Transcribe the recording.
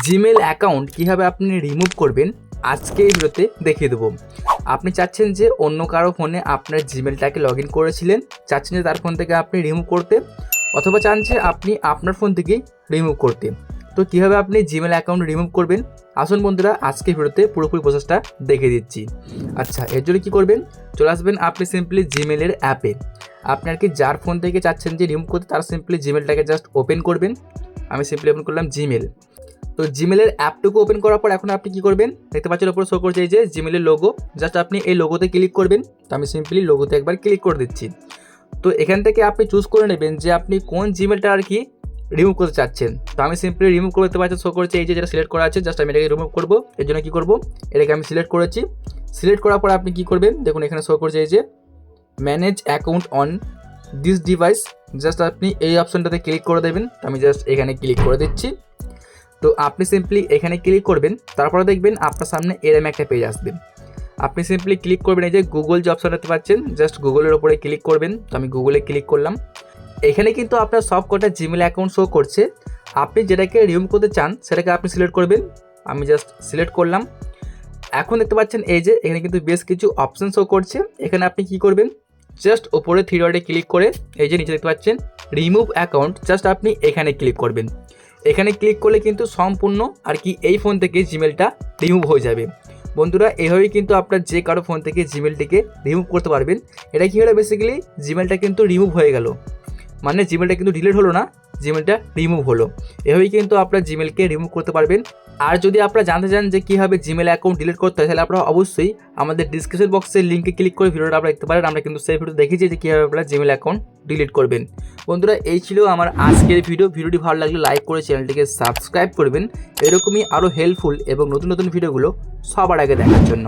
Gmail account কীভাবে আপনি remove করবেন, আজকে এই ভিডিওতে দেখিয়ে দেবো। আপনি চাচ্ছেন যে অন্য কারও ফোনে আপনার জিমেলটাকে লগ ইন করেছিলেন, চাচ্ছেন যে তার ফোন থেকে আপনি রিমুভ করতে, অথবা চান যে আপনি আপনার ফোন থেকেই রিমুভ করতে। তো কীভাবে আপনি জিমেল অ্যাকাউন্ট রিমুভ করবেন? আসুন বন্ধুরা, আজকে ভিডিওতে পুরোপুরি প্রসেসটা দেখিয়ে দিচ্ছি। আচ্ছা এর জন্য কী করবেন? চলে আসবেন আপনি সিম্পলি জিমেলের অ্যাপে আপনি আর কি যার ফোন থেকে চাচ্ছেন যে রিমুভ করতে, তার সিম্পলি জিমেলটাকে জাস্ট ওপেন করবেন। আমি সিম্পলি ওপেন করলাম জিমেল তো জিমেলের অ্যাপটুকু ওপেন করার পর এখন আপনি কী করবেন? দেখতে পাচ্ছেন ওপরে শো করছে এই যে জিমেলের লোগো জাস্ট আপনি এই লোগোতে ক্লিক করবেন। তো আমি সিম্পলি লোগোতে একবার ক্লিক করে দিচ্ছি। তো এখান থেকে আপনি চুজ করে নেবেন যে আপনি কোন জিমেলটা আর কি রিমুভ করতে চাচ্ছেন। তো আমি সিম্পলি রিমুভ করতে পারছি শো করছে এই যে যেটা সিলেক্ট করা আছে জাস্ট আমি এটাকে রিমুভ করব। এর জন্য কী করব? এটাকে আমি সিলেক্ট করেছি। সিলেক্ট করার পর আপনি কী করবেন? দেখুন এখানে শো করছে এই যে manage account on this device just আপনি এই অপশনটাতে ক্লিক করে দেবেন। তো আমি জাস্ট এখানে ক্লিক করে দিচ্ছি। তো আপনি সিম্পলি এখানে ক্লিক করবেন, তারপরে দেখবেন আপনার সামনে এরম একটা পেজ আসবে। আপনি সিম্পলি ক্লিক করবেন এই যে গুগল যে অপশন দেখতে পাচ্ছেন জাস্ট গুগলের ওপরে ক্লিক করবেন। তো আমি গুগলে ক্লিক করলাম। এখানে কিন্তু আপনার সব কটা জিমেল অ্যাকাউন্ট শো করছে। আপনি যেটাকে রিমুভ করতে চান, সেটাকে আপনি সিলেক্ট করবেন। আমি জাস্ট সিলেক্ট করলাম। এখন দেখতে পাচ্ছেন এই যে এখানে কিন্তু বেশ কিছু অপশন শো করছে। এখানে আপনি কি করবেন? জাস্ট ওপরে থ্রি ডটে ক্লিক করে এই যে নিচে দেখতে পাচ্ছেন রিমুভ অ্যাকাউন্ট জাস্ট আপনি এখানে ক্লিক করবেন। এখানে ক্লিক করলে কিন্তু সম্পূর্ণ আর কি এই ফোন থেকে জিমেলটা রিমুভ হয়ে যাবে। বন্ধুরা, এভাবেই কিন্তু আপনার যে কারও ফোন থেকে জিমেলটিকে রিমুভ করতে পারবেন। এটা কী হলো বেসিক্যালি জিমেলটা কিন্তু রিমুভ হয়ে গেল। মানে জিমেলটা কিন্তু ডিলিট হলো না জিমেলটা রিমুভ হলো। এভাবেই কিন্তু আপনার জিমেলকে রিমুভ করতে পারবেন। আর যদি আপনারা জানতে চান যে কীভাবে জিমেল অ্যাকাউন্ট ডিলিট করতে হয়, তাহলে আপনারা অবশ্যই আমাদের ডিসক্রিপশন বক্সের লিঙ্কে ক্লিক করে ভিডিওটা আপনারা দেখতে পারেন। আমরা কিন্তু সেই ভিডিও দেখেছি যে কীভাবে আপনারা জিমেল অ্যাকাউন্ট ডিলিট করবেন। বন্ধুরা, এই ছিল আমার আজকের ভিডিও। ভিডিওটি ভালো লাগলে লাইক করে চ্যানেলটিকে সাবস্ক্রাইব করবেন। এরকমই আরও হেল্পফুল এবং নতুন নতুন ভিডিওগুলো সবার আগে দেখার জন্য।